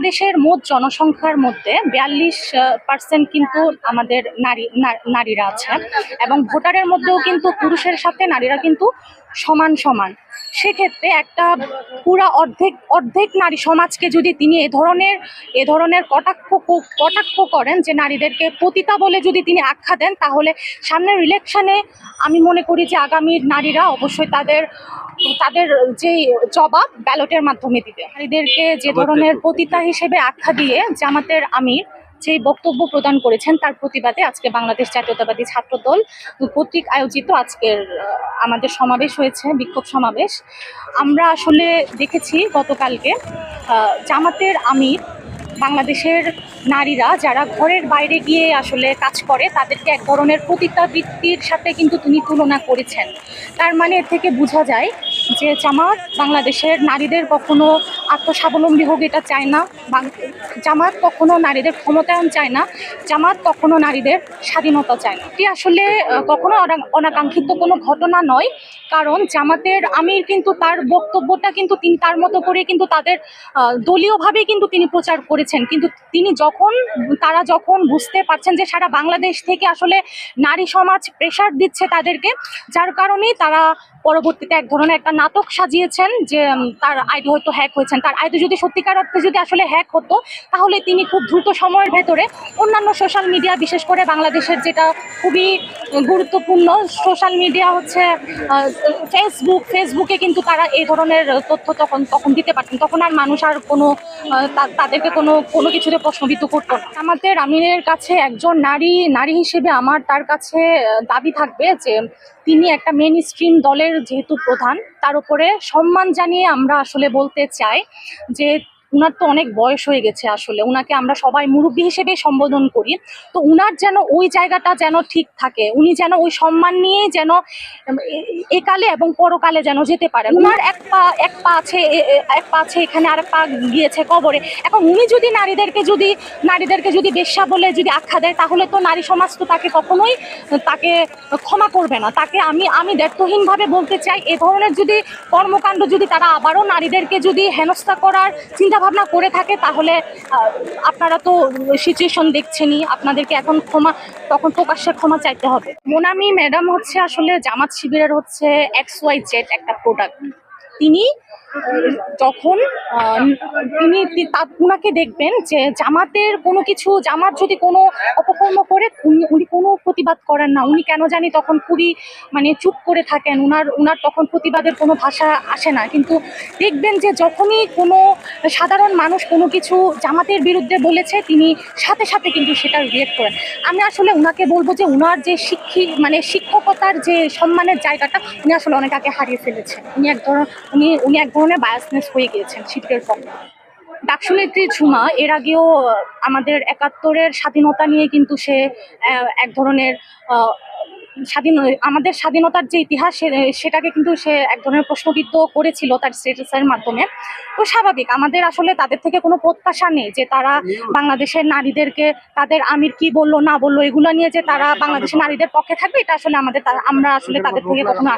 বাংলাদেশের মোট জনসংখ্যার মধ্যে বিয়াল্লিশ পার্সেন্ট কিন্তু আমাদের নারী নারীরা আছে এবং ভোটারের মধ্যেও কিন্তু পুরুষের সাথে নারীরা কিন্তু সমান সমান। সেক্ষেত্রে একটা পুরা অর্ধেক অর্ধেক নারী সমাজকে যদি তিনি এ ধরনের এ ধরনের কটাক্ষ কটাক্ষ করেন যে নারীদেরকে পতিতা বলে যদি তিনি আখ্যা দেন তাহলে সামনের ইলেকশনে আমি মনে করি যে আগামীর নারীরা অবশ্যই তাদের তাদের যে জবাব ব্যালটের মাধ্যমে দিবে। নারীদেরকে যে ধরনের পতিতা হিসেবে আখ্যা দিয়ে জামাতের আমির যে বক্তব্য প্রদান করেছেন তার প্রতিবাদে আজকে বাংলাদেশ জাতীয়তাবাদী ছাত্র দল কর্তৃক আয়োজিত আজকের আমাদের সমাবেশ হয়েছে, বিক্ষোভ সমাবেশ। আমরা আসলে দেখেছি গতকালকে জামাতের আমির, বাংলাদেশের নারীরা যারা ঘরের বাইরে গিয়ে আসলে কাজ করে, তাদেরকে এক ধরনের পতিতাবৃত্তির সাথে কিন্তু তিনি তুলনা করেছেন। তার মানে এর থেকে বোঝা যায় যে জামাত বাংলাদেশের নারীদের কখনো আত্মস্বাবলম্বী হোক এটা চায় না। জামাত কখনো নারীদের ক্ষমতায়ন চায় না। জামাত কখনো নারীদের স্বাধীনতা চায় না। এটি আসলে কখনো অনাকাঙ্ক্ষিত কোনো ঘটনা নয়। কারণ জামাতের আমির কিন্তু তার বক্তব্যটা কিন্তু তিনি তার মতো করে কিন্তু তাদের দলীয়ভাবে কিন্তু তিনি প্রচার করেছেন। কিন্তু তিনি যখন, তারা যখন বুঝতে পারছেন যে সারা বাংলাদেশ থেকে আসলে নারী সমাজ প্রেশার দিচ্ছে তাদেরকে, যার কারণেই তারা পরবর্তীতে এক ধরনের একটা নাটক সাজিয়েছেন যে তার আইডি হয়তো হ্যাক হয়েছেন। তার আইডি যদি সত্যিকার অর্থে যদি আসলে হ্যাক হতো, তাহলে তিনি খুব দ্রুত সময়ের ভেতরে অন্যান্য সোশ্যাল মিডিয়া বিশেষ করে বাংলাদেশের যেটা খুবই গুরুত্বপূর্ণ সোশ্যাল মিডিয়া হচ্ছে ফেসবুক ফেসবুকে কিন্তু তারা এই ধরনের তথ্য তখন তখন দিতে পারতেন। তখন আর মানুষ আর কোনো তাদেরকে কোনো কোনো কিছুতে প্রশ্নবিদ্ধ করতো না। আমাদের আমিনের কাছে একজন নারী নারী হিসেবে আমার তার কাছে দাবি থাকবে যে, তিনি একটা মেন স্ট্রিম দলের যেহেতু প্রধান তার উপরে সম্মান জানিয়ে আমরা আসলে বলতে চাই যে উনার তো অনেক বয়স হয়ে গেছে আসলে। উনাকে আমরা সবাই মুরব্বী হিসেবে সম্বোধন করি। তো উনার যেন ওই জায়গাটা যেন ঠিক থাকে, উনি যেন ওই সম্মান নিয়ে যেন একালে এবং পরকালে যেন যেতে পারেন। উনার এক পা এক পা আছে এক পা আছে, এখানে আর পা গিয়েছে কবরে। এখন উনি যদি নারীদেরকে যদি নারীদেরকে যদি বেশ্যা বলে যদি আখ্যা দেয়, তাহলে তো নারী সমাজ তো তাকে কখনোই তাকে ক্ষমা করবে না। তাকে আমি আমি দ্ব্যর্থহীনভাবে বলতে চাই, এ ধরনের যদি কর্মকাণ্ড যদি তারা আবারও নারীদেরকে যদি হেনস্থা করার চিন্তা ভাবনা করে থাকে, তাহলে আপনারা তো সিচুয়েশন দেখছেনই, আপনাদেরকে এখন ক্ষমা, তখন প্রকাশ্যে ক্ষমা চাইতে হবে। মোনামি ম্যাডাম হচ্ছে আসলে জামাত শিবিরের হচ্ছে এক্স ওয়াই জেড একটা প্রোডাক্ট তিনি যখন তিনি উনাকে দেখবেন যে জামাতের কোনো কিছু, জামাত যদি কোনো অপকর্ম করে, উনি উনি কোনো প্রতিবাদ করেন না। উনি কেন জানি তখন খুবই মানে চুপ করে থাকেন। উনার উনার তখন প্রতিবাদের কোনো ভাষা আসে না। কিন্তু দেখবেন যে যখনই কোনো সাধারণ মানুষ কোনো কিছু জামাতের বিরুদ্ধে বলেছে, তিনি সাথে সাথে কিন্তু সেটা রিয়েক্ট করেন। আমি আসলে উনাকে বলব যে উনার যে শিক্ষি মানে শিক্ষকতার যে সম্মানের জায়গাটা, উনি আসলে অনেক আগে হারিয়ে ফেলেছেন। উনি এক ধরনের, উনি উনি এক ধরনের বায়াসনেস হয়ে গিয়েছেন শিল্পের পক্ষে। ডাকসুনেত্রী ঝুমা, এর আগেও আমাদের একাত্তরের স্বাধীনতা নিয়ে কিন্তু সে এক ধরনের স্বাধীন, আমাদের স্বাধীনতার যে ইতিহাস সেটাকে কিন্তু সে এক ধরনের প্রশ্নবিদ্ধ করেছিল তার স্টেটাসের মাধ্যমে। তো স্বাভাবিক, আমাদের আসলে তাদের থেকে কোনো প্রত্যাশা নেই যে তারা বাংলাদেশের নারীদেরকে তাদের আমির কি বলল, না বলল, এগুলো নিয়ে যে তারা বাংলাদেশের নারীদের পক্ষে থাকবে, এটা আসলে আমাদের আমরা আসলে তাদের থেকে কখনো আশা